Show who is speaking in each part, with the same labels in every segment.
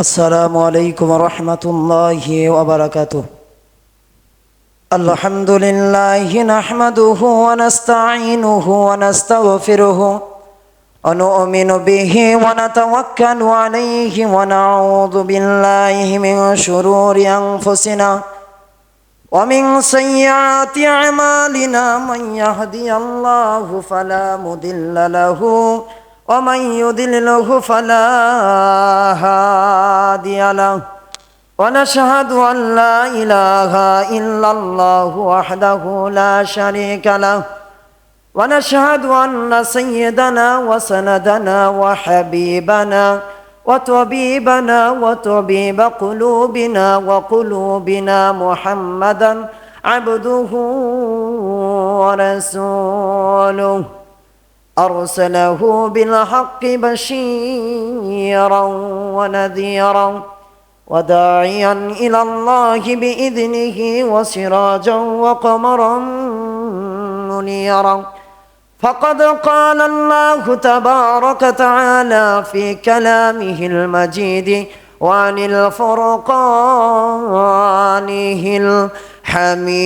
Speaker 1: السلام عليكم ورحمة الله وبركاته الحمد لله نحمده ونستعينه ونستغفره ونؤمن به ونتوكل عليه ونعوذ بالله من شرور أنفسنا ومن سيئات أعمالنا من يهدي الله فلا مضل له ومن يضلله فلا هادي له. ونشهد أن لا إله إلا الله وحده لا شريك له. ونشهد أن سيدنا وسندنا وحبيبنا وطبيبنا وطبيب قلوبنا وقلوبنا محمدا عبده ورسوله. أرسله بالحق بشيرا ونذيرا وداعيا إلى الله بإذنه وسراجا وقمرا منيرا. فقد قال الله تبارك تعالى في كلامه المجيد وعن الفرقانه الحميد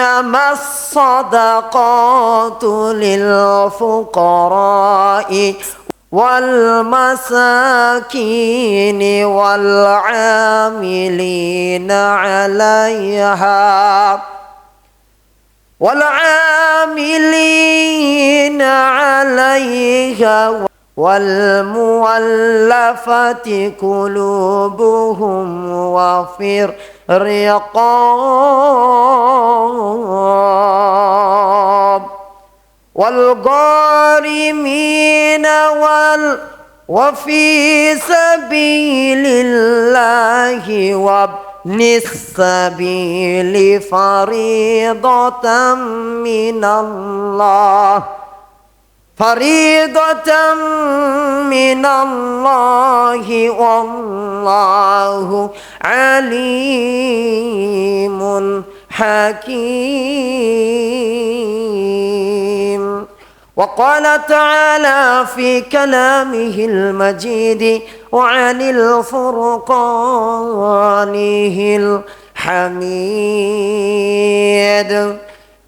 Speaker 1: إنما الصدقات للفقراء والمساكين والعاملين عليها والعاملين عليها والمؤلفة قلوبهم وفي الرقاب والغارمين وال وفي سبيل الله وابن السبيل فريضة من الله فريضة من الله والله عليم حكيم. وقال تعالى في كلامه المجيد وعن الفرقانه الحميد.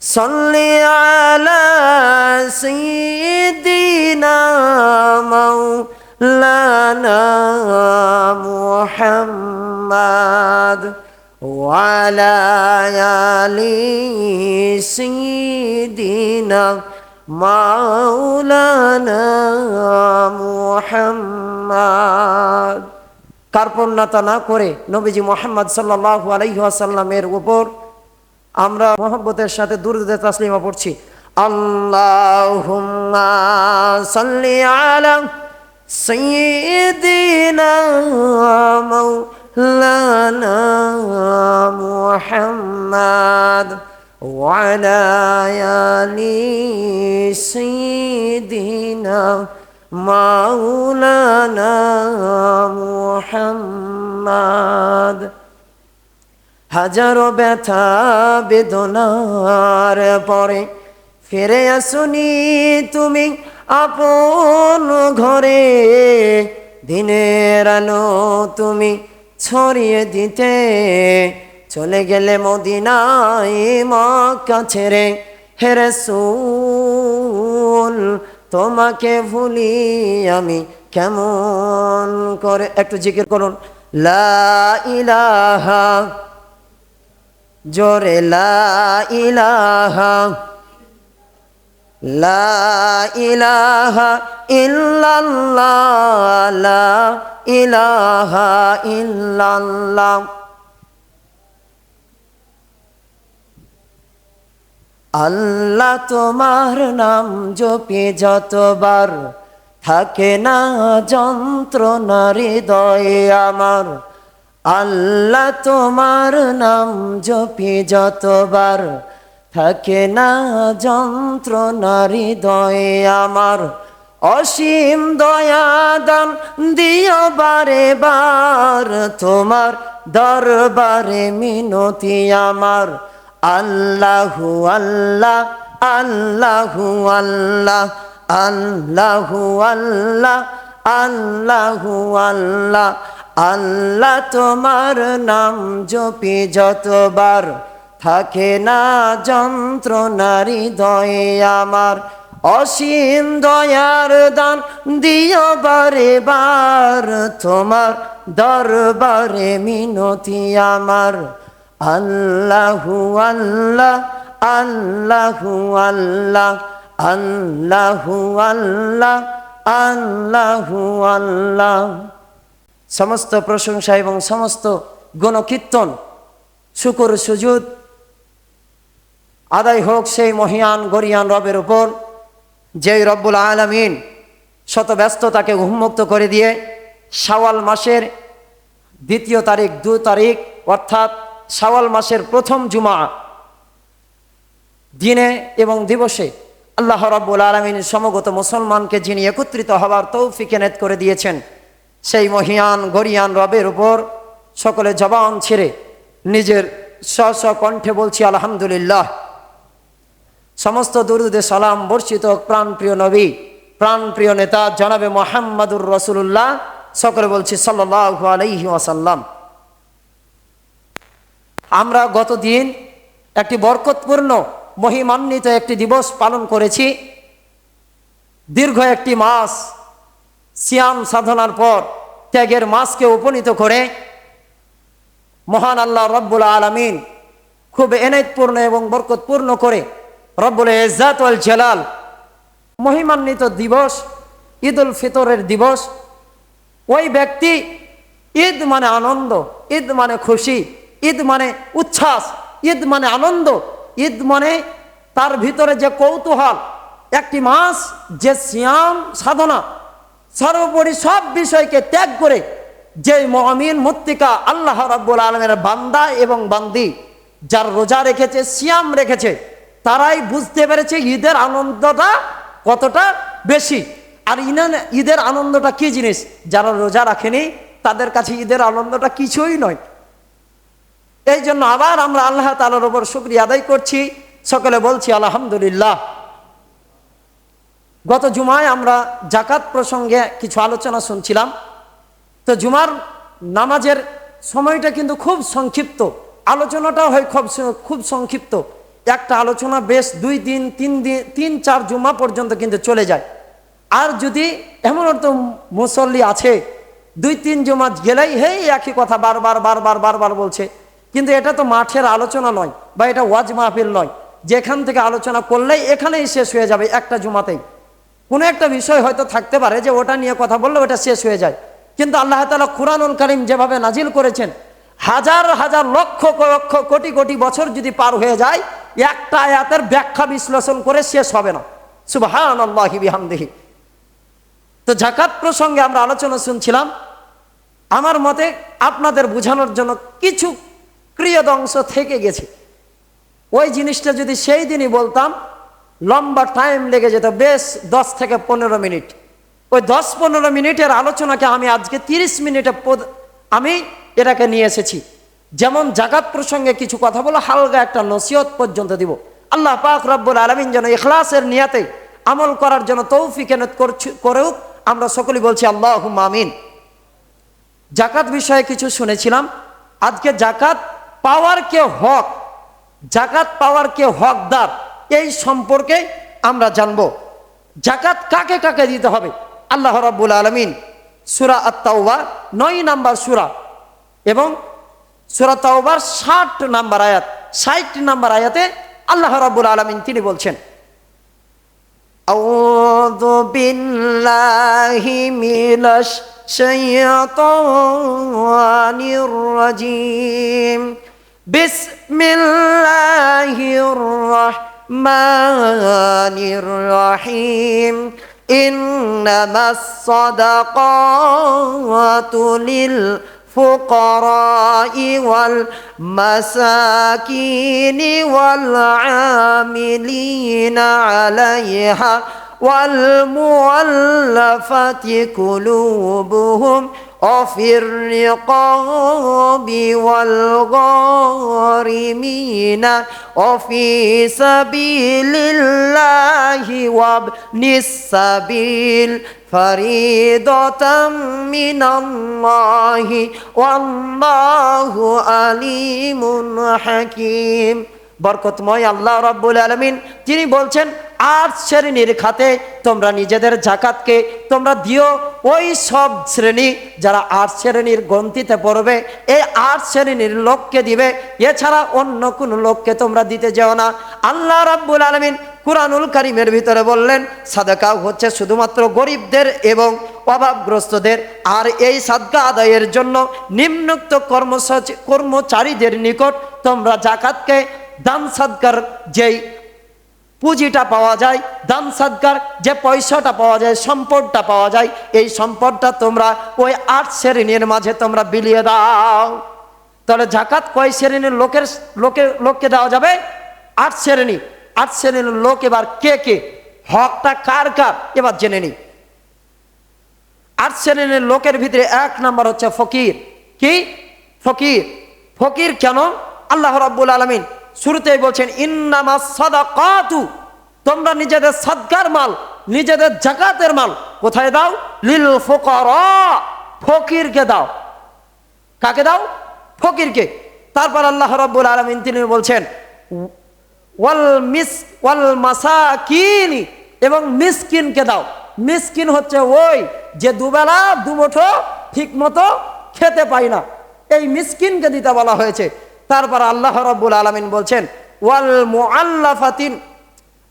Speaker 1: صل على سيدنا مولانا محمد وعلى آل سيدنا مولانا محمد কার্পণ্যতা না করে নবীজি মোহাম্মদ সাল্লাহ আলহিহাসাল্লামের উপর আমরা মোহাম্মতের সাথে দুরুদে তাসলিমা পড়ছি আল্লাহুম্মা সাল্লি আলা সাইয়্যিদিনা মাওলানা মুহাম্মদ وعلى آل سيدنا مولانا محمد হাজারো ব্যথা বেদনার পরে ফিরে আসুনি তুমি আপন ঘরে। দিনের আলো তুমি ছড়িয়ে দিতে চলে গেলে মদিনায় মক্কা ছেড়ে। হেরে সুল তোমাকে ভুলি আমি কেমন করে? একটু জিকির করুন। লা ইলাহা জোরে লা ইলাহা ইল্লাল্লাহ ইলাহা ইল্লাল্লাহ। আল্লাহ তোমার নাম জপে যতবার, থাকে না যন্ত্রণা হৃদয়ে আমার। আল্লাহ তোমার নাম জপে যতবার। থাকে না যন্ত্রণা হৃদয়ে আমার। অসীম দয়াদান দিও বারে বার। তোমার দরবারে মিনতি আমার। আল্লাহু আল্লাহ আল্লাহু আল্লাহ আল্লাহু আল্লাহ আল্লাহু আল্লাহ আল্লাহ তোমার নাম জপি যতবার, থাকে না যন্ত্রণা হৃদয়ে আমার। অসীম দয়ার দান দিও বারে বার, তোমার দরবারে মিনতি আমার। আল্লাহু আল্লাহ আল্লাহু আল্লাহ আল্লাহু আল্লাহ আল্লাহু আল্লাহ। সমস্ত প্রশংসা এবং সমস্ত গণকীর্তন, শুকুর সুজুদ, আদায় হোক সেই মহিয়ান, গরিয়ান রবের উপর, যেই রব্বুল আলমিন শত ব্যস্ততাকে উন্মুক্ত করে দিয়ে শাওয়াল মাসের দ্বিতীয় তারিখ, দু তারিখ, অর্থাৎ শাওয়াল মাসের প্রথম জুমা দিনে এবং দিবসে আল্লাহ রব্বুল আলমিন সমগত মুসলমানকে যিনি একত্রিত হওয়ার তৌফিকে নেত করে দিয়েছেন। সেই মহিয়ান, গরিয়ান রবের উপর সকলে জবান ছেড়ে নিজের স্ব কণ্ঠে বলছি, আলহামদুলিল্লাহ। সমস্ত দুরুদে সালাম বর্ষিত প্রাণপ্রিয় নবী, প্রাণপ্রিয় নেতা জনাবে মোহাম্মদুর রসুল্লাহ সকলে বলছি সাল্লাহ আলাইহি ওয়াসাল্লাম। আমরা গতদিন একটি বরকতপূর্ণ, মহিমান্বিত একটি দিবস পালন করেছি। দীর্ঘ একটি মাস সিয়াম সাধনার পর ত্যাগের মাসকে উপনীত করে মহান আল্লাহ রব্বুল আলমিন খুব এনায়তপূর্ণ এবং বরকতপূর্ণ করে রব্বুল ইজাতুল জালাল মহিমান্বিত দিবস ঈদ উল ফিতরের দিবস, ওই ব্যক্তি ঈদ মানে আনন্দ, ঈদ মানে খুশি, ঈদ মানে উচ্ছ্বাস, ঈদ মানে আনন্দ, ঈদ মানে তার ভিতরে যে কৌতূহল, একটি মাস যে সিয়াম সাধনা সর্বোপরি সব বিষয়কে ত্যাগ করে যে মমিন মুত্তিকা আল্লাহ রাব্বুল আলমের বান্দা এবং বান্দি, যার রোজা রেখেছে, সিয়াম রেখেছে, তারাই বুঝতে পেরেছে ঈদের আনন্দটা কতটা বেশি। আর ইনান, ঈদের আনন্দটা কি জিনিস? যারা রোজা রাখেনি, তাদের কাছে ঈদের আনন্দটা কিছুই নয়। এই জন্য আবার আমরা আল্লাহ তালার ওপর শুক্রিয়া আদায় করছি। সকলে বলছি, আলহামদুলিল্লাহ। গত জুমায় আমরা জাকাত প্রসঙ্গে কিছু আলোচনা শুনছিলাম। তো জুমার নামাজের সময়টা কিন্তু খুব সংক্ষিপ্ত, আলোচনাটাও হয় খুব খুব সংক্ষিপ্ত। একটা আলোচনা বেশ দুই দিন, তিন দিন তিন, চার জুমা পর্যন্ত কিন্তু চলে যায়। আর যদি এমন তো মুসল্লি আছে, দুই, তিন জুমা গেলেই হেই একই কথা বারবার বারবার বারবার বলছে। কিন্তু এটা তো মাঠের আলোচনা নয়, বা এটা ওয়াজ মাহফিল নয়। যেখান থেকে আলোচনা করলেই এখানেই শেষ হয়ে যাবে একটা জুমাতেই। কোনো একটা বিষয় হয়তো থাকতে পারে যে ওটা নিয়ে কথা বললে, ওটা শেষ হয়ে যায়। কিন্তু আল্লাহ তালা কুরআনুল করিম যেভাবে নাজিল করেছেন, হাজার হাজার লক্ষ লক্ষ কোটি কোটি বছর যদি পার হয়ে যায়, একটা আয়াতের ব্যাখ্যা বিশ্লেষণ করে শেষ হবে না। সুবাহান আল্লাহি বিহামদিহি। তো জাকাত প্রসঙ্গে আমরা আলোচনা শুনছিলাম, আমার মতে আপনাদের বোঝানোর জন্য কিছু ক্রিয়দ অংশ থেকে গেছে। ওই জিনিসটা যদি সেই দিনই বলতাম লম্বা টাইম লেগে যেত, বেশ দশ থেকে পনেরো মিনিট। ওই দশ পনেরো মিনিটের আলোচনাকে আমি আজকে তিরিশ মিনিটে আমি এটাকে নিয়ে এসেছি। যেমন জাকাত প্রসঙ্গে কিছু কথা বলো হালকা একটা নসিহত পর্যন্ত দিব। আল্লাহ পাক রব্বুল আলমিন যেন ইখলাসের নিয়াতে আমল করার জন্য তৌফিক এনত করেও আমরা সকলেই বলছি আল্লাহ আমিন। জাকাত বিষয়ে কিছু শুনেছিলাম। আজকে জাকাত পাওয়ার কে হক? জাকাত পাওয়ার কে হকদার? এই সম্পর্কে আমরা জানব জাকাত কাকে কাকে দিতে হবে আল্লাহ রাব্বুল আলমিন সুরা আত্মাউবা নয় নাম্বার সুরা এবং সুরাত তাওবার ষাট নাম্বার আয়াত ষাট নাম্বার আয়াতে আল্লাহ রাব্বুল আলামিন তিনি বলছেন أعوذ بالله من الشيطان الرجيم بسم الله الرحمن الرحيم. إنما الصدقات للفقراء والمساكين والعاملين عليها والمؤلفة قلوبهم وفي الرقاب والغارمين وفي سبيل الله وابن السبيل فريضة من الله والله عليم حكيم বরকতময় আল্লাহ রাব্বুল আলমিন তিনি বলছেন আট শ্রেণীর খাতে তোমরা নিজেদের জাকাতকে তোমরা দিও ওই সব শ্রেণি যারা আট শ্রেণির গ্রন্থিতে পড়বে, এই আট শ্রেণির লোককে দিবে। এছাড়া অন্য কোনো লোককে তোমরা দিতে যেও না। আল্লাহ রাব্বুল আলমিন কুরআনুল কারিমের ভিতরে বললেন সাদাকা হচ্ছে শুধুমাত্র গরিবদের এবং অভাবগ্রস্তদের, আর এই সাদকা আদায়ের জন্য নিম্নোক্ত কর্মসূচি, কর্মচারীদের নিকট তোমরা জাকাতকে দান সাদকার যেই পুঁজিটা পাওয়া যায়, দান সাদকার যে পয়সাটা পাওয়া যায়, সম্পদটা পাওয়া যায়, এই সম্পদটা তোমরা ওই আট শ্রেণির মাঝে তোমরা বিলিয়ে দাও। তাহলে জাকাত কয় শ্রেণির লোকের লোকের লোককে দেওয়া যাবে? আট শ্রেণি। আট শ্রেণির লোক এবার কে কে? হকটা কার কার? এবার জেনে নিই আট শ্রেণির লোকের ভিতরে এক নাম্বার হচ্ছে ফকির। কি? ফকির। ফকির কেন? আল্লাহ রাব্বুল আলমিন শুরুতেই বলছেন, ইন্নামা সাদাকাতু, তোমরা নিজেদের সদকার মাল, নিজেদের জাকাতের মাল কোথায় দাও? লিল ফোকরা, ফকিরকে দাও। কাকে দাও? ফকিরকে। তারপর আল্লাহ রাব্বুল আলমিন তিনি বলছেন, ওয়াল মিস, ওয়াল মাসাকিনি, এবং মিসকিনকে দাও। মিসকিন হচ্ছে ওই যে দুবেলা, দুমুঠো ঠিক মতো খেতে পায় না। এই মিসকিনকে দিতে বলা হয়েছে। তারপর আল্লাহ রব্বুল আলমিন বলছেন, ওয়াল মুআল্লাফাতিন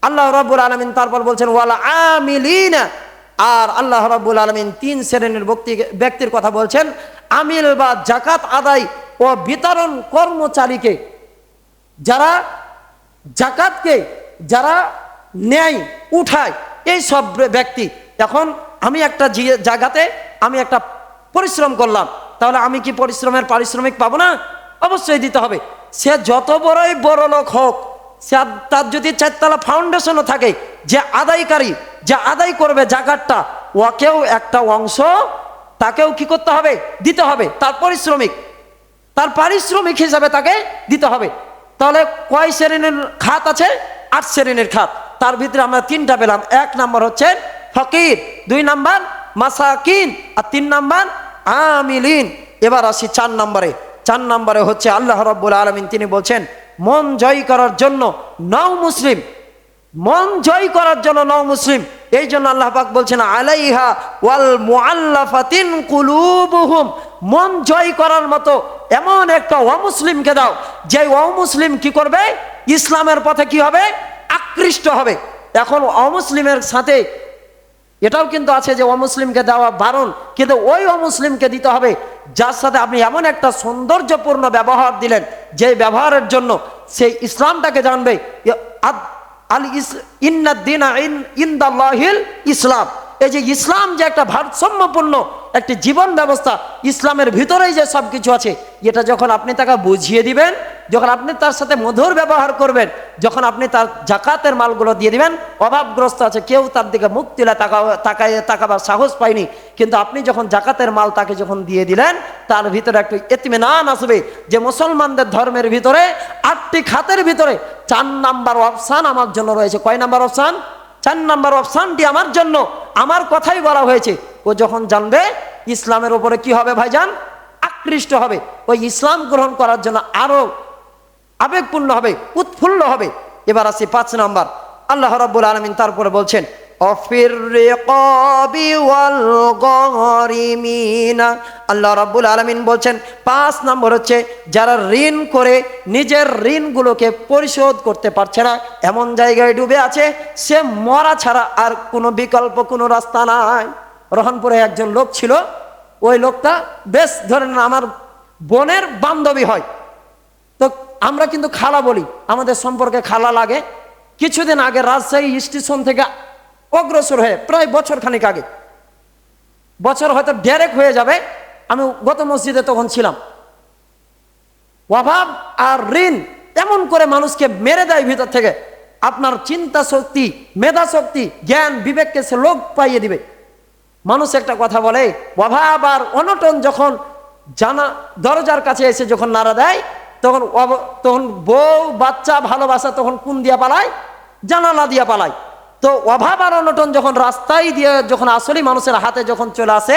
Speaker 1: আল্লাহ রব্বুল আলমিন তারপর বলছেন, ওয়াল আমিলিনা আর আল্লাহ রব্বুল আলমিন তিন শ্রেণির ব্যক্তি, ব্যক্তির কথা বলছেন, আমিল বা জাকাত আদায় ও বিতরণ কর্মচারীকে যারা জাকাতকে যারা নেয় উঠায়, এই সব ব্যক্তি, এখন আমি একটা জায়গাতে আমি একটা পরিশ্রম করলাম, তাহলে আমি কি পরিশ্রমের পারিশ্রমিক পাবো না? অবশ্যই দিতে হবে। সে যত বড়ই বড় লোক হোক, সে তার যদি চারতলা ফাউন্ডেশনও থাকে, যে আদায়কারী, যে আদায় করবে জাকাতটা, ওকেও একটা অংশ তাকেও কি করতে হবে? দিতে হবে। তার পরিশ্রমিক, তার পারিশ্রমিক হিসাবে তাকে দিতে হবে। তাহলে কয় শ্রেণির খাত আছে? আট শ্রেণির খাত। তার ভিতরে আমরা তিনটা পেলাম। এক নাম্বার হচ্ছে ফকির, দুই নাম্বার মাসাকিন, আর তিন নাম্বার আমিলিন। এবার আসি চার নম্বরে। চার নম্বরে হচ্ছে আল্লাহ রব্বুল আলমিন, তিনি বলছেন, মন জয় করার জন্য নও মুসলিম। মন জয় করার জন্য নও মুসলিম। এই জন্য আল্লাহ পাক বলছেন, আলাইহা ওয়াল মুআল্লাফাতিন কুলুবুহুম। মন জয় করার মতো এমন একটা অমুসলিমকে দাও, যে অমুসলিম কি করবে? ইসলামের পথে কি হবে? আকৃষ্ট হবে। এখন অমুসলিমের সাথে এটাও কিন্তু আছে যে অমুসলিমকে দেওয়া বারণ, কিন্তু ওই অমুসলিমকে দিতে হবে। যার সাথে আপনি এমন একটা সৌন্দর্যপূর্ণ ব্যবহার দিলেন, যে ব্যবহারের জন্য সেই ইসলামটাকে জানবে ইসলাম। এই যে ইসলাম যে একটা ভারসাম্যপূর্ণ একটি জীবন ব্যবস্থা, ইসলামের ভিতরেই যে সব কিছু আছে, এটা যখন আপনি তাকে বুঝিয়ে দিবেন যখন আপনি তার সাথে মধুর ব্যবহার করবেন, যখন আপনি তার জাকাতের মালগুলো দিয়ে দিবেন, অভাবগ্রস্ত আছে, কেউ তার দিকে মুখ তুলে তাকা তাকায়, তাকাবার সাহস পায়নি, কিন্তু আপনি যখন জাকাতের মাল তাকে যখন দিয়ে দিলেন, তার ভিতরে একটু এতমিনান আসবে যে মুসলমানদের ধর্মের ভিতরে, আটটি খাতের ভিতরে চার নাম্বার অপশান আমার জন্য রয়েছে। কয় নাম্বার অপশান? চার নাম্বার অপশানটি আমার জন্য। আমার কথাই বলা হয়েছে। ও যখন জানবে, ইসলামের ওপরে কি হবে ভাইজান? আকৃষ্ট হবে। ওই ইসলাম গ্রহণ করার জন্য আরও আবেগপূর্ণ হবে, উৎফুল্ল হবে। এবার আসি পাঁচ নাম্বার। আল্লাহ রাব্বুল আলমিন তারপরে বলছেন আল্লাহ রাব্বুল আলামিন বলছেন, পাঁচ নম্বর হচ্ছে, যারা ঋণ করে নিজের ঋণগুলোকে পরিশোধ করতে পারছে না, এমন জায়গায় ডুবে আছে, সে মরা ছাড়া আর কোনো বিকল্প, কোনো রাস্তা নাই। রহনপুরে একজন লোক ছিল, ওই লোকটা বেশ ধরেন আমার বোনের বান্ধবী হয়। তো আমরা কিন্তু খালা বলি, আমাদের সম্পর্কে খালা লাগে। কিছুদিন আগে রাজশাহী স্টেশন থেকে অগ্রসর হয়ে প্রায় বছর খানিক আগে, বছর হয়তো ডেরেক হয়ে যাবে, আমি গত মসজিদে তখন ছিলাম। অভাব আর ঋণ এমন করে মানুষকে মেরে দেয় ভিতর থেকে। আপনার চিন্তা শক্তি, মেধা শক্তি, জ্ঞান, বিবেককে সে লোক পাইয়ে দিবে। মানুষ একটা কথা বলে, অভাব আর অনটন যখন জানা, দরজার কাছে এসে যখন নাড়া দেয় তখন তখন বউ, বাচ্চা ভালোবাসা তখন কোন দিয়া পালায়? জানালা দিয়া পালায়। তো অভাব আর অনটন যখন রাস্তায় দিয়ে যখন আসলেই মানুষের হাতে যখন চলে আসে,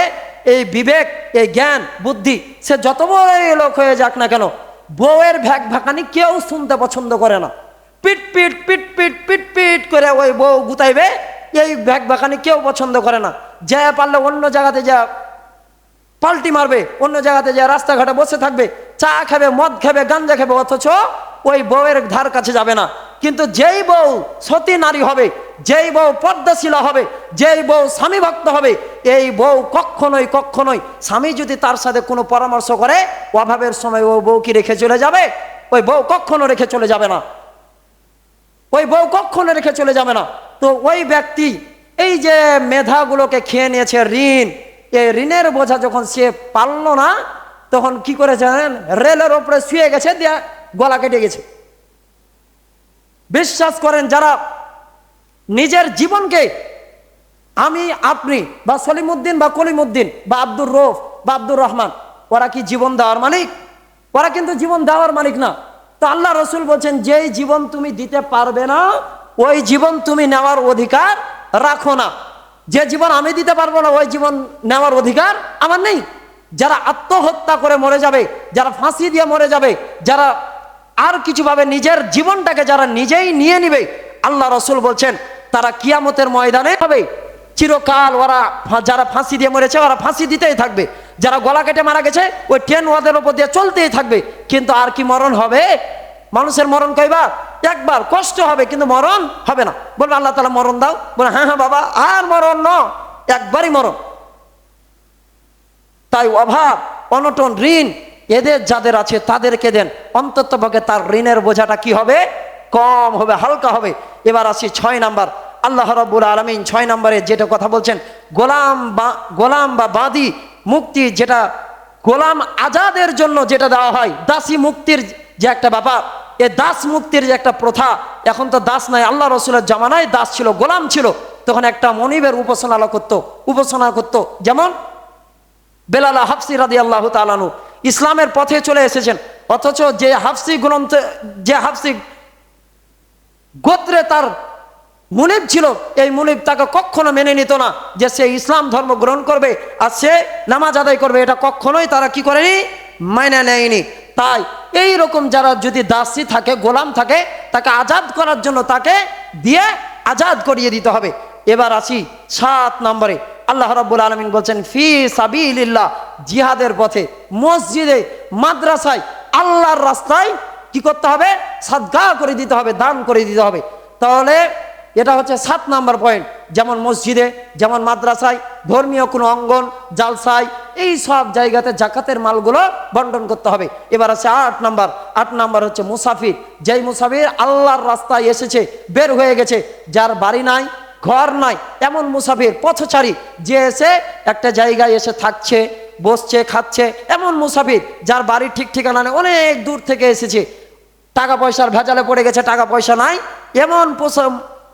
Speaker 1: এই বিবেক, এই জ্ঞান, বুদ্ধি, সে যত বড়ই লোক হয়ে যাক না কেন, বউয়ের ভ্যাক ভাকানি কেউ শুনতে পছন্দ করে না। পিট পিট পিট পিট পিট পিট করে ওই বউ গুতাইবে, এই ভ্যাক ভাকানি কেউ পছন্দ করে না। যা পারলে অন্য জায়গাতে যা পাল্টি মারবে, অন্য জায়গাতে যা রাস্তাঘাটে বসে থাকবে চা খাবে, মদ খাবে, গাঞ্জা খাবে, অথচ ওই বউয়ের ধার কাছে যাবে না। কিন্তু যেই বউ সতী নারী হবে, যেই বউ পদ্মশীলা হবে, যেই বউ স্বামী ভক্ত হবে, এই বউ কখনোই কখনোই স্বামী যদি তার সাথে কোনো পরামর্শ করে, অভাবের সময় ও বউ কি রেখে চলে যাবে? ওই বউ কখনো রেখে চলে যাবে না। ওই বউ কখনো রেখে চলে যাবে না। তো ওই ব্যক্তি এই যে মেধাগুলোকে খেয়ে নিয়েছে ঋণ, এই ঋণের বোঝা যখন সে পারল না তখন কি করে জানেন? রেলের ওপরে শুয়ে গেছে দিয়ে গলা কেটে গেছে। বিশ্বাস করেন, যারা নিজের জীবনকে আমি, আপনি বা সলিমুদ্দিন বা কলিমুদ্দিন বা আব্দুর রফ বা আব্দুর রহমান, ওরা কি জীবন দেওয়ার মালিক? ওরা কিন্তু জীবন দেওয়ার মালিক না। তো আল্লাহ রসুল বলছেন, যেই জীবন তুমি দিতে পারবে না, ওই জীবন তুমি নেওয়ার অধিকার রাখো না। যে জীবন আমি দিতে পারব না, ওই জীবন নেওয়ার অধিকার আমার নেই। যারা আত্মহত্যা করে মরে যাবে, যারা ফাঁসি দিয়ে মরে যাবে, যারা আর কিছুভাবে নিজের জীবনটাকে যারা নিজেই নিয়ে নিবে, আল্লাহ রসুল বলছেন, তারা কিয়ামতের ময়দানে হবে। চিরকাল ওরা যারা ফাঁসি দিয়ে মরেছে, ওরা ফাঁসি দিতেই থাকবে। যারা গলা কেটে মারা গেছে, ওই ট্রেন ওদের ওপর দিয়ে চলতেই থাকবে। কিন্তু আর কি মরণ হবে? মানুষের মরণ কইবার একবার। কষ্ট হবে, কিন্তু মরণ হবে না। বলবে, আল্লাহ তালা মরণ দাও। বলে হ্যাঁ হ্যাঁ বাবা, আর মরণ ন একবারই মরণ। তাই অভাব, অনটন ঋণ, এদের যাদের আছে তাদেরকে দেন। অন্তত পক্ষে তার ঋণের বোঝাটা কি হবে? কম হবে, হালকা হবে। এবার আসি ছয় নাম্বার। আল্লাহ রব্বুল আলমিন ছয় নম্বরে যেটা কথা বলছেন, গোলাম বা গোলাম বা বাদী মুক্তি যেটা, গোলাম আজাদের জন্য যেটা দেওয়া হয়, দাসী মুক্তির যে একটা ব্যাপার, এ দাস মুক্তির যে একটা প্রথা, এখন তো দাস নাই, আল্লাহ রসুলের জামানায় দাস ছিল, গোলাম ছিল, তখন একটা মনিবের উপাসনা করতো উপাসনা করতো। যেমন বেলালা হাফসি রাদি আল্লাহ তালানু ইসলামের পথে চলে এসেছেন। অথচ যে হাফসি গ্রন্থে, যে হাফসি গোত্রে তার মুনিব ছিল, এই মুনিব তাকে কখনো মেনে নিত না যে সে ইসলাম ধর্ম গ্রহণ করবে আর সে নামাজ আদায় করবে। এটা কখনোই তারা কি করেনি? মাইনে নেয়নি। তাই এই রকম যারা যদি দাসী থাকে, গোলাম থাকে, তাকে আজাদ করার জন্য তাকে দিয়ে আজাদ করিয়ে দিতে হবে। এবার আসি সাত নম্বরে। আল্লাহ রাব্বুল আলমিন বলছেন, ফি সাবিলিল্লাহ জিহাদের পথে, মসজিদে, মাদ্রাসায়, আল্লাহর রাস্তায় কি করতে হবে? সাদগা করে দিতে হবে, দান করে দিতে হবে। তাহলে এটা হচ্ছে সাত নাম্বার পয়েন্ট। যেমন মসজিদে, যেমন মাদ্রাসায়, ধর্মীয় কোনো অঙ্গন, জালসায়, এই সব জায়গাতে জাকাতের মালগুলো বন্টন করতে হবে। এবার আছে আট নাম্বার। আট নাম্বার হচ্ছে মুসাফির। যেই মুসাফির আল্লাহর রাস্তায় এসেছে, বের হয়ে গেছে, যার বাড়ি নাই ঘর নাই, এমন মুসাফির, পথচারী, যে এসে একটা জায়গায় এসে থাকছে, বসছে, খাচ্ছে, এমন মুসাফির, যার বাড়ির ঠিক ঠিকানা নেই, অনেক দূর থেকে এসেছে। টাকা পয়সার ভেজালে পড়ে গেছে, টাকা পয়সা নাই, এমন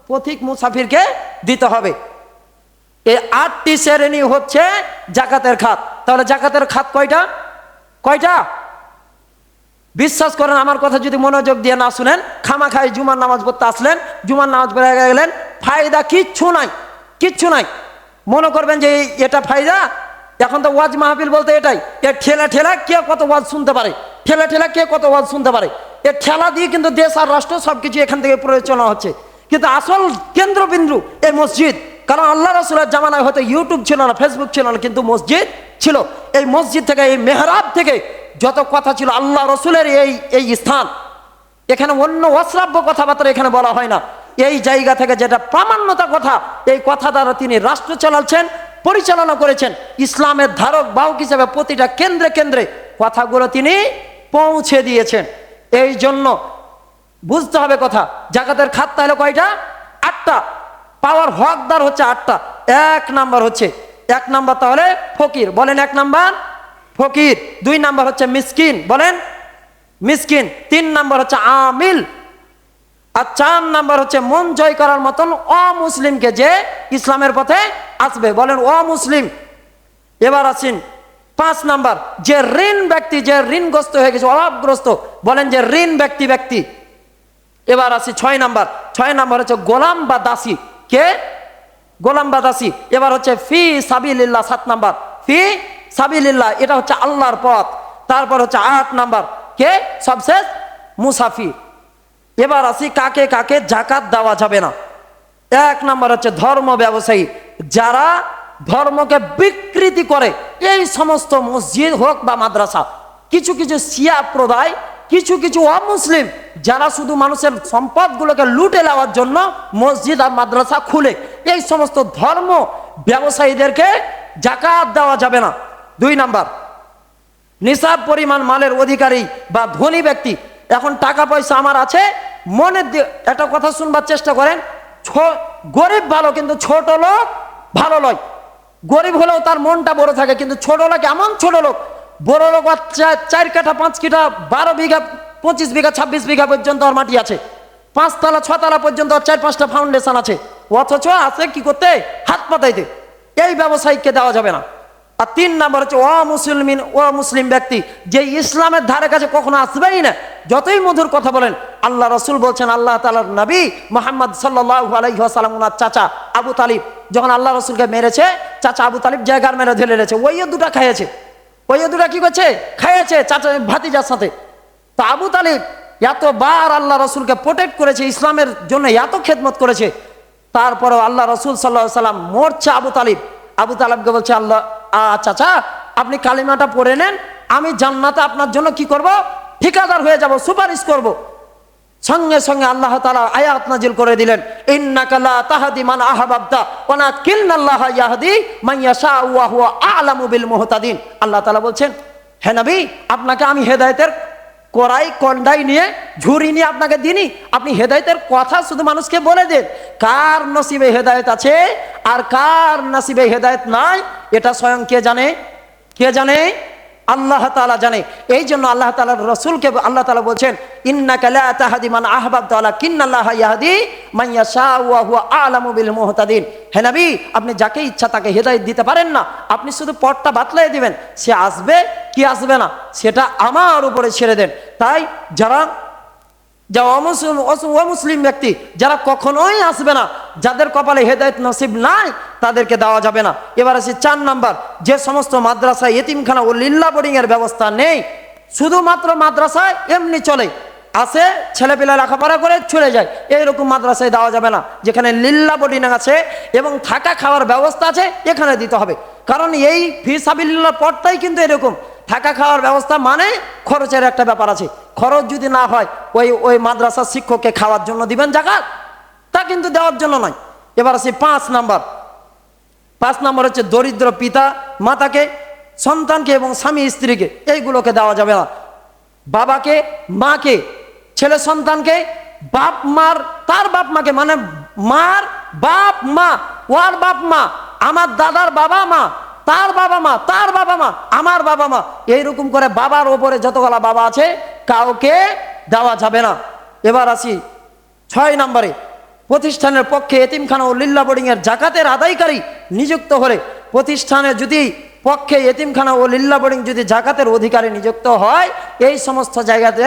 Speaker 1: পথিক মুসাফিরকে দিতে হবে। এই আটটি শ্রেণি হচ্ছে জাকাতের খাত। তাহলে জাকাতের খাত কয়টা? কয়টা? বিশ্বাস করেন, আমার কথা যদি মনোযোগ দিয়ে না শুনেন খামা খাই জুমার নামাজ পড়তে আসলেন, জুমার নামাজ পড়ে গেলেন ফায়দা কিচ্ছু নাই কিচ্ছু নাই। মনে করবেন যে এটা ফায়দা? এখন তো ওয়াজ মাহফিল বলতে এটাই, এ ঠেলা ঠেলা কে কত ওয়াজ শুনতে পারে, ঠেলা ঠেলা কে কত ওয়াজ শুনতে পারে। এ ঠেলা দিয়ে কিন্তু দেশ আর রাষ্ট্র সব কিছু এখান থেকে পরিচালনা হচ্ছে। কিন্তু আসল কেন্দ্রবিন্দু এই মসজিদ, কারণ আল্লাহ রসুলের জামানায় হয়তো ইউটিউব ছিল না ফেসবুক ছিল না, কিন্তু মসজিদ ছিল। এই মসজিদ থেকে, এই মেহরাব থেকে যত কথা ছিল, আল্লাহ রসুলের এই এই স্থান। এখানে অন্য অশ্রাব্য কথাবার্তা এখানে বলা হয় না। এই জায়গা থেকে যেটা প্রামাণ্যতা কথা, এই কথা দ্বারা তিনি রাষ্ট্র চালাচ্ছেন, পরিচালনা করেছেন। ইসলামের ধারক বাহক হিসেবে প্রতিটা কেন্দ্রে কেন্দ্রে কথাগুলো তিনি পৌঁছে দিয়েছেন। এই জন্য বুঝতে হবে কথা, জাকাতের খাতটা হলো কয়টা? আটটা। পাওয়ার হকদার হচ্ছে আটটা। এক নাম্বার হচ্ছে, এক নাম্বার তাহলে ফকির। বলেন এক নাম্বার, ফকির। দুই নাম্বার হচ্ছে মিসকিন। বলেন, মিসকিন। তিন নাম্বার হচ্ছে আমিল। আর চার নাম্বার হচ্ছে মন জয় করার মতন অমুসলিমকে যে ইসলামের পথে আসবে। বলেন অমুসলিম। এবার আসিন পাঁচ নাম্বার। যে ঋণ ব্যক্তি, যে ঋণগ্রস্ত হয়ে গেছে, অভাবগ্রস্ত, বলেন যে ঋণ ব্যক্তি ব্যক্তি। এবার আসি ছয় নাম্বার। ছয় নাম্বার হচ্ছে গোলাম বা দাসী। কে? গোলাম বা দাসী। এবার হচ্ছে ফি সাবিলিল্লাহ সাত নাম্বার। ফি সাবিলিল্লাহ, এটা হচ্ছে আল্লাহর পথ। তারপর হচ্ছে আট নাম্বার। কে? সবশেষ মুসাফির। এবার আসি কাকে কাকে জাকাত দেওয়া যাবে না। এক নম্বর হচ্ছে ধর্ম ব্যবসায়ী। যারা ধর্মকে বিকৃতি করে, এই সমস্ত মসজিদ হোক বা মাদ্রাসা, কিছু কিছু শিয়া প্রদায়, কিছু কিছু অমুসলিম, যারা শুধু মানুষের সম্পদগুলোকে লুটে নেওয়ার জন্য মসজিদ আর মাদ্রাসা খুলে, এই সমস্ত ধর্ম ব্যবসায়ীদেরকে জাকাত দেওয়া যাবে না। দুই নাম্বার, নিসাব পরিমাণ মালের অধিকারী বা ধনী ব্যক্তি। এখন টাকা পয়সা আমার আছে মনের দি- একটা কথা শুনবার চেষ্টা করেন গরিব ভালো কিন্তু ছোট লোক ভালো নয়। গরিব হলেও তার মনটা বড় থাকে, কিন্তু ছোট লোক এমন ছোট লোক, বড় লোক চার কাঠা, পাঁচ কিটা বারো বিঘা, পঁচিশ বিঘা, ছাব্বিশ বিঘা পর্যন্ত আর মাটি আছে। পাঁচতলা, ছতলা পর্যন্ত আর চার পাঁচটা ফাউন্ডেশন আছে। অথচ আছে কি করতে? হাত পাতাইতে। এই ব্যবসায়ীকে দেওয়া যাবে না। আর তিন নাম্বার হচ্ছে, ও মুসলিমিন, ও মুসলিম ব্যক্তি, যে ইসলামের ধারে কাছে কখনো আসবেই না। যতই মধুর কথা বলেন, আল্লাহ রসুল বলছেন, আল্লাহ তালার নবী মোহাম্মদ সাল্লাহ আলাইসালাম ওনার চাচা আবু তালিব। যখন আল্লাহ রসুলকে মেরেছে, চাচা আবু তালিব জায়গার মেরে ধরে রেছে ওইও দুটা খাইয়েছে। ওইও দুটা কি করছে? খাইয়েছে চাচা ভাতিজার সাথে। তো আবু তালিব এতবার আল্লাহ রসুলকে প্রোটেক্ট করেছে, ইসলামের জন্য এত খেদমত করেছে। তারপরেও আল্লাহ রসুল সাল্লাহ সাল্লাম মরছে আবু তালিব। আবু তালিবকে বলছে, আল্লাহ চাচা, আপনি কালিমাটা পড়ে নেন, আমি জান্নাতে আপনার জন্য কি করব? ঠিকাদার হয়ে যাব, সুপারিশ করব। সঙ্গে সঙ্গে আল্লাহ তালা আয়াত নাজিল করে দিলেন ইন্নাকালা তাহাদি মান আহাবাবদা ওনা কিল্লাল্লাহ ইয়াহদি মাইয়াশা ওয়া হুয়া আলামু বিল মুহতাদিন। আল্লাহ তালা বলছেন হ্যাঁ নবী, আপনাকে আমি হেদায়েতের কড়াই কন্ডাই নিয়ে ঝুরি নিয়ে আপনাকে দিনি আপনি হেদায়েতের কথা শুধু মানুষকে বলে দেন। কার নসিবে হেদায়েত আছে আর কার নসিবে হেদায়েত নাই, এটা স্বয়ং কে জানে? কে জানে? আল্লাহ তাআলা জানে। এই জন্য আল্লাহ তাআলার রসুলকে, আল্লাহ তালা বলছেন, ইন্নাকা লা তাহদি মান আহবাবতা ওয়ালাকিন্নাল্লাহা ইয়াহদি মান ইয়াশাউ ওয়া হুয়া আ'লামু বিল মুহতাদিন। হে নবী, আপনি যাকে ইচ্ছা তাকে হেদায়েত দিতে পারেন না। আপনি শুধু পথটা বাতলাই দিবেন। সে আসবে কি আসবে না? সেটা আমার উপরে ছেড়ে দেন। তাই যারা যা অমুসলিম অমুসলিম ব্যক্তি, যারা কখনোই আসবে না, যাদের কপালে হেদায়ত নসিব নাই, তাদেরকে দেওয়া যাবে না। এবার আসি চার নাম্বার। যে সমস্ত মাদ্রাসায় এতিমখানা ও লিল্লা বোর্ডিং এর ব্যবস্থা নেই, শুধুমাত্র মাদ্রাসায় এমনি চলে। আসে, ছেলেপিলা লেখাপড়া করে চলে যায়। এইরকম মাদ্রাসায় দেওয়া যাবে না, যেখানে লিল্লা বোর্ডিং আছে এবং থাকা খাওয়ার ব্যবস্থা আছে, এখানে দিতে হবে। কারণ এই ফিসাবিল্লার পথটাই কিন্তু এরকম। থাকা খাওয়ার ব্যবস্থা মানে খরচের একটা ব্যাপার আছে। খরচ যদি না হয়, ওই ওই মাদ্রাসার শিক্ষককে খাওয়ার জন্য দিবেন জাকাত? তা কিন্তু দেওয়ার জন্য নয়। এবার আসি পাঁচ নাম্বার। পাঁচ নাম্বার হচ্ছে দরিদ্র পিতা মাতাকে, সন্তানকে এবং স্বামী স্ত্রীকে, এইগুলোকে দেওয়া যাবে না। বাবাকে, মাকে, ছেলে সন্তানকে, বাপ মার, তার বাপ মাকে মানে মার বাপ মা ওর বাপ মা, আমার দাদার বাবা মা তার বাবা মা, তার বাবা মা, আমার বাবা মা। এইরকম করে বাবার ওপরে যতগুলা বাবা আছে, কাউকে দেওয়া যাবে না। এবার আসি ছয় নম্বরে। প্রতিষ্ঠানের পক্ষে এতিমখানা ও লিল্লা বোর্ডিং এর জাকাতের আদায়কারী নিযুক্ত হলে প্রতিষ্ঠানে যদি পক্ষে এতিমখানা ও লিল্লা বোর্ডিং যদি জাকাতের অধিকারে নিযুক্ত হয়, এই সমস্ত জায়গাতে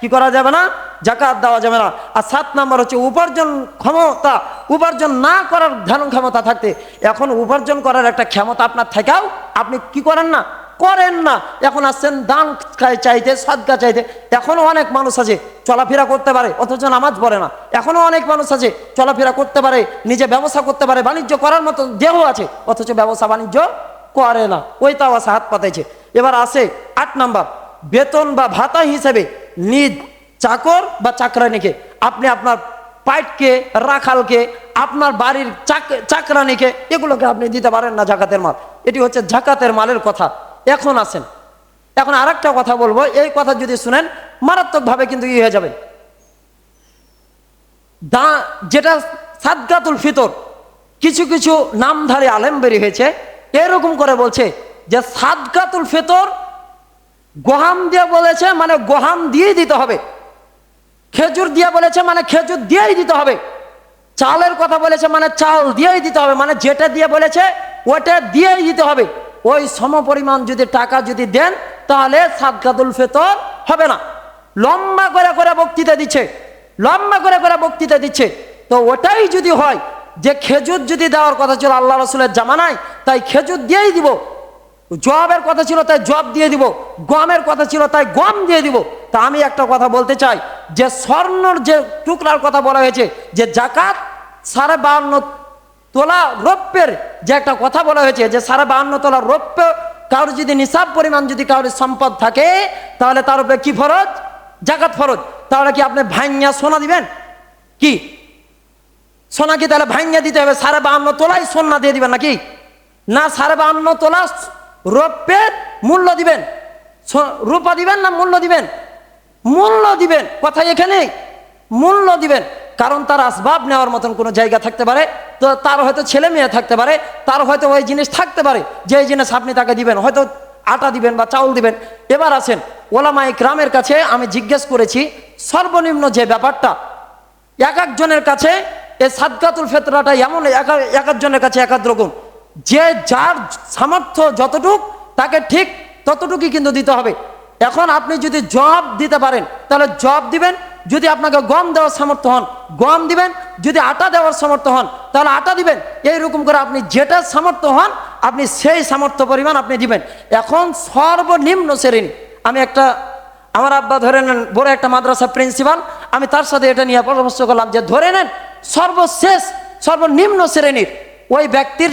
Speaker 1: কি করা যাবে না? জাকাত দেওয়া যাবে না। আর সাত নম্বর হচ্ছে উপার্জন ক্ষমতা। উপার্জন না করার ধ্যান ক্ষমতা থাকতে এখন উপার্জন করার একটা ক্ষমতা আপনার থাকাও আপনি কি করেন না? করেন না। এখন আসছেন দান চাইতে সদকা চাইতে। এখনও অনেক মানুষ আছে, চলাফেরা করতে পারে, অথচ নামাজ পড়ে না। এখনও অনেক মানুষ আছে, চলাফেরা করতে পারে, নিজে ব্যবসা করতে পারে, বাণিজ্য করার মতো দেহ আছে, অথচ ব্যবসা বাণিজ্য করে না। ওই তাও আছে হাত পাতাইছে। এবার আসে আট নাম্বার। বেতন বা ভাতা হিসেবে নিজ চাকর বা চাকরানিকে, আপনি আপনার পাইটকে, রাখালকে, আপনার বাড়ির চাক, চাকরানিকে, এগুলোকে আপনি দিতে পারেন না জাকাতের মাল। এটি হচ্ছে জাকাতের মালের কথা। এখন আসেন। এখন আরেকটা কথা বলব। এই কথা যদি শুনেন, মারাত্মকভাবে কিন্তু ই হয়ে যাবে। দা, যেটা সাদগাতুল ফিতর, কিছু কিছু নামধারী আলেম বেরিয়ে হয়েছে এরকম করে বলছে যে সাদগাতুল ফিতর গোহাম দিয়ে বলেছে মানে গোহাম দিয়েই দিতে হবে। খেজুর দিয়ে বলেছে মানে খেজুর দিয়েই দিতে হবে। চালের কথা বলেছে মানে চাল দিয়েই দিতে হবে। মানে যেটা দিয়ে বলেছে ওটা দিয়েই দিতে হবে। ওই সম পরিমাণ যদি টাকা যদি দেন তাহলে সাদকাতুল ফেতর হবে না। লম্বা করে করে বক্তৃতা দিচ্ছে। লম্বা করে করে বক্তৃতা দিচ্ছে। তো ওটাই যদি হয় যে খেজুর যদি দেওয়ার কথা ছিল আল্লাহ রসুলের জামানায়, তাই খেজুর দিয়েই দিব। জবাবের কথা ছিল, তাই জব দিয়ে দিব। গমের কথা ছিল, তাই গম দিয়ে দিব। তা আমি একটা কথা বলতে চাই, যে স্বর্ণর যে টুকরার কথা বলা হয়েছে, যে জাকাত সাড়ে বাহান্ন তোলা রৌপ্যের যে একটা কথা বলা হয়েছে, যে সাড়ে বাহান্ন তোলা রৌপ্য কারোর যদি নিসাব পরিমাণ যদি কারোর সম্পদ থাকে, তাহলে তার উপরে কি ফরজ? জাকাত ফরজ। তাহলে কি আপনি ভাইয়া সোনা দিবেন? কি? সোনা কি তাহলে ভাইঙ্গা দিতে হবে, সাড়ে বাহান্ন তোলাই সোনা দিয়ে দিবেন নাকি? না, সাড়ে বাহান্ন তোলা রৌপ্যের মূল্য দিবেন। রূপা দিবেন না মূল্য দিবেন? মূল্য দিবেন। কথা এখানে। মূল্য দিবেন। কারণ তার আসবাব নেওয়ার মতন কোনো জায়গা থাকতে পারে, তো তার হয়তো ছেলে মেয়ে থাকতে পারে, তার হয়তো ওই জিনিস থাকতে পারে যে জিনিস আপনি তাকে দিবেন। হয়তো আটা দিবেন বা চাউল দিবেন। এবার আসেন ওলামা ইকরামের কাছে আমি জিজ্ঞেস করেছি, সর্বনিম্ন যে ব্যাপারটা, এক একজনের কাছে এই সাদকাতুল ফেতরাটা এমন এক এক একজনের কাছে এক এক রকম যে যার সামর্থ্য যতটুক, তাকে ঠিক ততটুকুই কিন্তু দিতে হবে। এখন আপনি যদি জব দিতে পারেন, তাহলে জব দিবেন। যদি আপনাকে গম দেওয়ার সামর্থ্য হন, গম দিবেন। যদি আটা দেওয়ার সামর্থ্য হন, তাহলে আটা দিবেন। এইরকম করে আপনি যেটা সামর্থ্য হন, আপনি সেই সামর্থ্য পরিমাণ আপনি দিবেন। এখন সর্বনিম্ন শ্রেণি আমি একটা, আমার আব্বা ধরে নেন, বড় একটা মাদ্রাসা প্রিন্সিপাল। আমি তার সাথে এটা নিয়ে পরামর্শ করলাম যে ধরে নেন সর্বশেষ সর্বনিম্ন শ্রেণির ওই ব্যক্তির